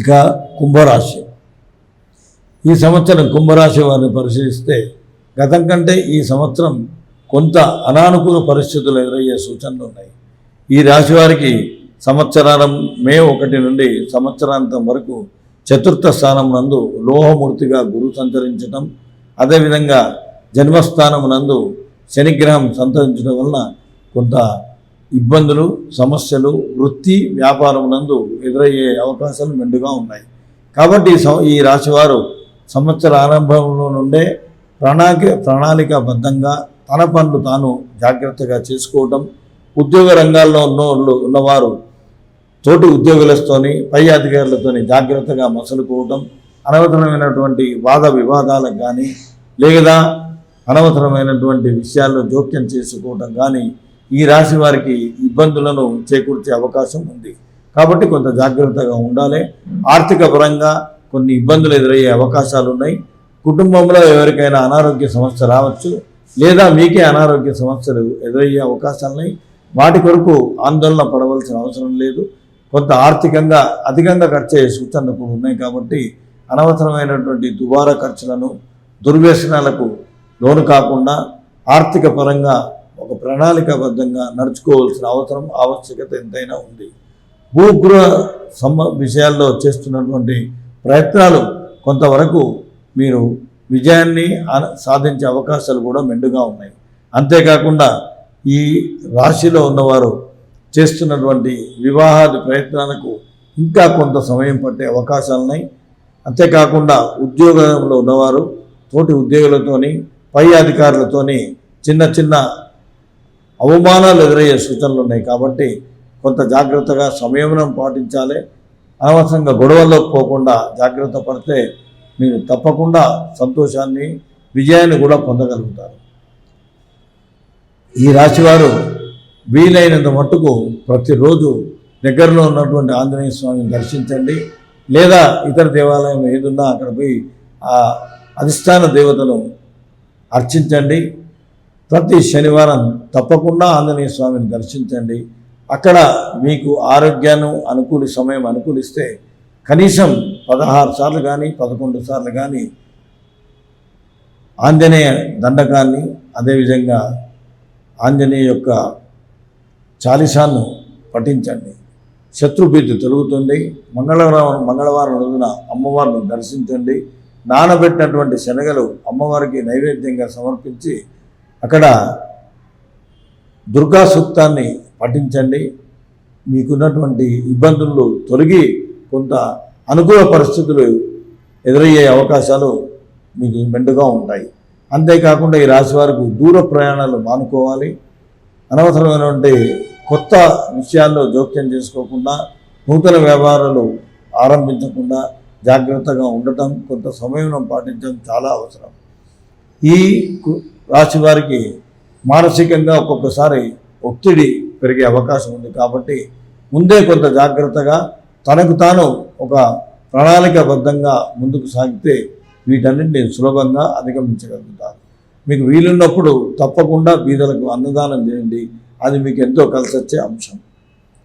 ఇక కుంభరాశి. ఈ సంవత్సరం కుంభరాశి వారిని పరిశీలిస్తే గతం కంటే ఈ సంవత్సరం కొంత అనానుకూల పరిస్థితులు ఎదురయ్యే సూచనలు ఉన్నాయి. ఈ రాశి వారికి సంవత్సరారం మే ఒకటి నుండి సంవత్సరాంతం వరకు చతుర్థ స్థానం నందు లోహమూర్తిగా గురు సంచరించడం అదేవిధంగా జన్మస్థానం నందు శనిగ్రహం సంతరించడం వలన కొంత ఇబ్బందులు సమస్యలు వృత్తి వ్యాపారం నందు ఎదురయ్యే అవకాశాలు మెండుగా ఉన్నాయి. కాబట్టి ఈ రాశివారు సంవత్సర ఆరంభంలో నుండే ప్రణాళిక ప్రణాళికాబద్ధంగా తన పనులు తాను జాగ్రత్తగా చేసుకోవటం ఉద్యోగ రంగాల్లో ఉన్నోళ్ళు ఉన్నవారు తోటి ఉద్యోగులతోని పై అధికారులతోని జాగ్రత్తగా మసలుకోవటం అనవసరమైనటువంటి వాద వివాదాలకు కానీ లేదా అనవసరమైనటువంటి విషయాల్లో జోక్యం చేసుకోవటం కానీ ఈ రాశి వారికి ఇబ్బందులను చేకూర్చే అవకాశం ఉంది. కాబట్టి కొంత జాగ్రత్తగా ఉండాలి. ఆర్థిక పరంగా కొన్ని ఇబ్బందులు ఎదురయ్యే అవకాశాలు ఉన్నాయి. కుటుంబంలో ఎవరికైనా అనారోగ్య సమస్య రావచ్చు లేదా మీకే అనారోగ్య సమస్యలు ఎదురయ్యే అవకాశాలున్నాయి వాటి కొరకు ఆందోళన పడవలసిన అవసరం లేదు. కొంత ఆర్థికంగా అధికంగా ఖర్చు అయ్యే సూచనలు కూడా ఉన్నాయి కాబట్టి అనవసరమైనటువంటి దుబారా ఖర్చులను దుర్వ్యసనాలకు లోను కాకుండా ఆర్థిక పరంగా ఒక ప్రణాళికాబద్ధంగా నడుచుకోవాల్సిన అవసరం ఆవశ్యకత ఎంతైనా ఉంది. భూగృహ సమ విషయాల్లో చేస్తున్నటువంటి ప్రయత్నాలు కొంతవరకు మీరు విజయాన్ని సాధించే అవకాశాలు కూడా మెండుగా ఉన్నాయి. అంతేకాకుండా ఈ రాశిలో ఉన్నవారు చేస్తున్నటువంటి వివాహాది ప్రయత్నాలకు ఇంకా కొంత సమయం పట్టే అవకాశాలు ఉన్నాయి. అంతేకాకుండా ఉద్యోగంలో ఉన్నవారు తోటి ఉద్యోగులతోని పై అధికారులతోని చిన్న చిన్న అవమానాలు ఎదురయ్యే సూచనలు ఉన్నాయి కాబట్టి కొంత జాగ్రత్తగా సంయమనం పాటించాలి. అనవసరంగా గొడవల్లోకి పోకుండా జాగ్రత్త పడితే మీరు తప్పకుండా సంతోషాన్ని విజయాన్ని కూడా పొందగలుగుతారు. ఈ రాశివారు వీలైనంత మట్టుకు ప్రతిరోజు దగ్గరలో ఉన్నటువంటి ఆంజనేయ స్వామిని దర్శించండి. లేదా ఇతర దేవాలయం ఏదున్నా అక్కడ పోయి ఆ అధిష్టాన దేవతను అర్చించండి. ప్రతి శనివారం తప్పకుండా ఆంజనేయ స్వామిని దర్శించండి. అక్కడ మీకు ఆరోగ్యాన్ని అనుకూలి సమయం అనుకూలిస్తే కనీసం పదహారు సార్లు కానీ పదకొండు సార్లు కానీ ఆంజనేయ దండకాన్ని అదేవిధంగా ఆంజనేయ యొక్క చాలీసాను పఠించండి. శత్రుభీతి తొలుగుతుంది. మంగళవారం మంగళవారం రోజున అమ్మవారిని దర్శించండి. నానబెట్టినటువంటి శనగలు అమ్మవారికి నైవేద్యంగా సమర్పించి అక్కడ దుర్గా సూక్తాన్ని పఠించండి. మీకున్నటువంటి ఇబ్బందులు తొలగి కొంత అనుకూల పరిస్థితులు ఎదురయ్యే అవకాశాలు మీకు మెండుగా ఉంటాయి. అంతేకాకుండా ఈ రాశి వారికి దూర ప్రయాణాలు మానుకోవాలి. అనవసరమైనటువంటి కొత్త విషయాల్లో జోక్యం చేసుకోకుండా నూతన వ్యవహారాలు ఆరంభించకుండా జాగ్రత్తగా ఉండటం కొంత సమయం పాటించడం చాలా అవసరం. ఈ కు- రాశి వారికి మానసికంగా ఒక్కొక్కసారి ఒత్తిడి పెరిగే అవకాశం ఉంది కాబట్టి ముందే కొంత జాగ్రత్తగా తనకు తాను ఒక ప్రణాళికబద్ధంగా ముందుకు సాగితే వీటన్నింటినీ సులభంగా అధిగమించగలుగుతారు. మీకు వీలున్నప్పుడు తప్పకుండా బీదలకు అన్నదానం చేయండి. అది మీకు ఎంతో కలిసి వచ్చే అంశం.